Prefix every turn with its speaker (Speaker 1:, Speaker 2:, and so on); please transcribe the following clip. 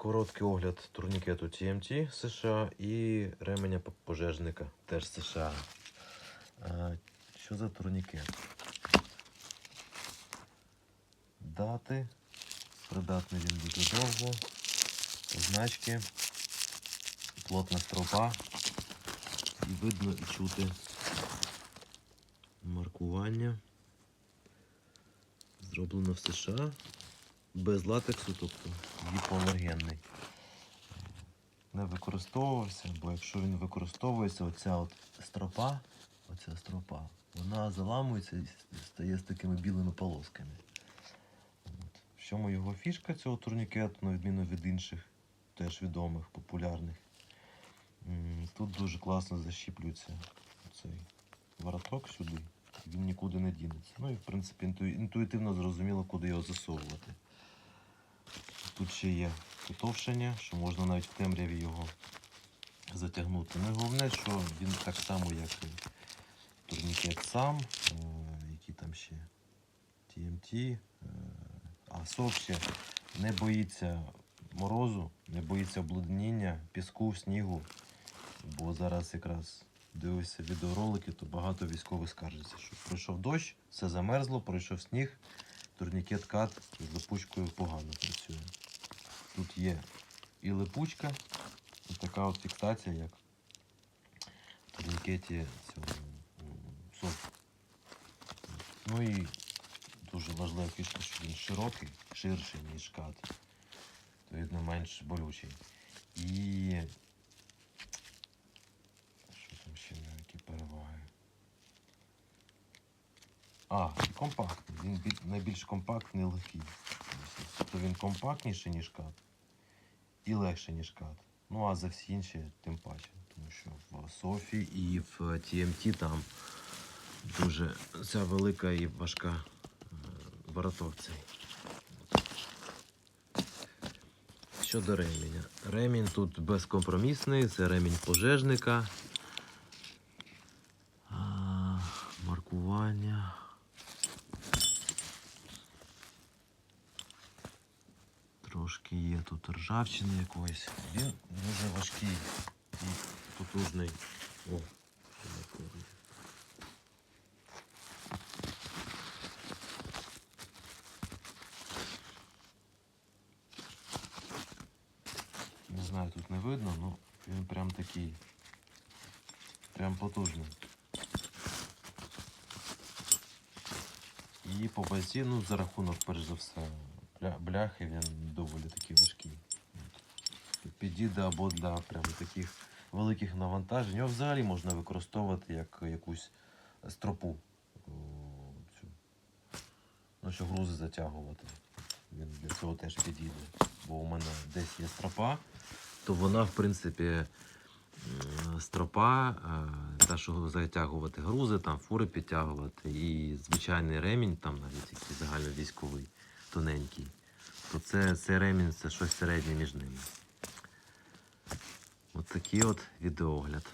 Speaker 1: Короткий огляд турнікету TMT США і ременя пожежника теж США. Що за турнікет? Дати. Придатний він буде довго. Значки. Плотна стропа. І видно і чути маркування. Зроблено в США без латексу, тобто гіпоалергенний. Не використовувався, бо якщо він використовується, оця от стропа, оця стропа, вона заламується і стає з такими білими полосками. От. В чому його фішка цього турнікету, на відміну від інших, теж відомих, популярних. Тут дуже класно защіплюється цей вороток сюди. Він нікуди не дінеться. Ну і в принципі інту- інтуїтивно зрозуміло, куди його засовувати. Тут ще є потовшення, що можна навіть в темряві його затягнути. Ну і головне, що він так само, як і турнікет сам, е, які там ще TMT, е, а сок ще не боїться морозу, не боїться обледеніння, піску, снігу. Бо зараз якраз дивився відеоролики, то багато військових скаржиться, що пройшов дощ, все замерзло, пройшов сніг, турнікет кат з липучкою погано працює. Тут є і липучка, і така от фіксація, як в турнікеті цього. Ну і дуже важлива фішка, що він широкий, ширший, ніж кат. Відповідно, менш болючий. І що там ще на які переваги? А, компактний. Він найбільш компактний легкий. Тобто він компактніший, ніж кат, і легший, ніж кат. Ну а за всі інші тим паче. Тому що в Софі і в TMT там дуже ця велика і важка е, вороток. Щодо ременя. Ремінь тут безкомпромісний, це ремінь пожежника. Маркування. Трошки є тут ржавчини якоїсь. Він дуже важкий і потужний. О. Не знаю, тут не видно, ну він прям такий. Прям потужний. І по базі, ну, за рахунок, перш за все, бляхи він доволі такий важкий. Підійде або для прям таких великих навантажень. Його взагалі можна використовувати як якусь стропу. цю. Ну, що грузи затягувати. Він для цього теж підійде. Бо у мене десь є стропа, то вона, в принципі, стропа, е, та, що затягувати грузи, там фури підтягувати, і звичайний ремінь, там навіть якийсь загальновійськовий, тоненький, то це, цей ремінь це щось середнє між ними. От такий от відеоогляд.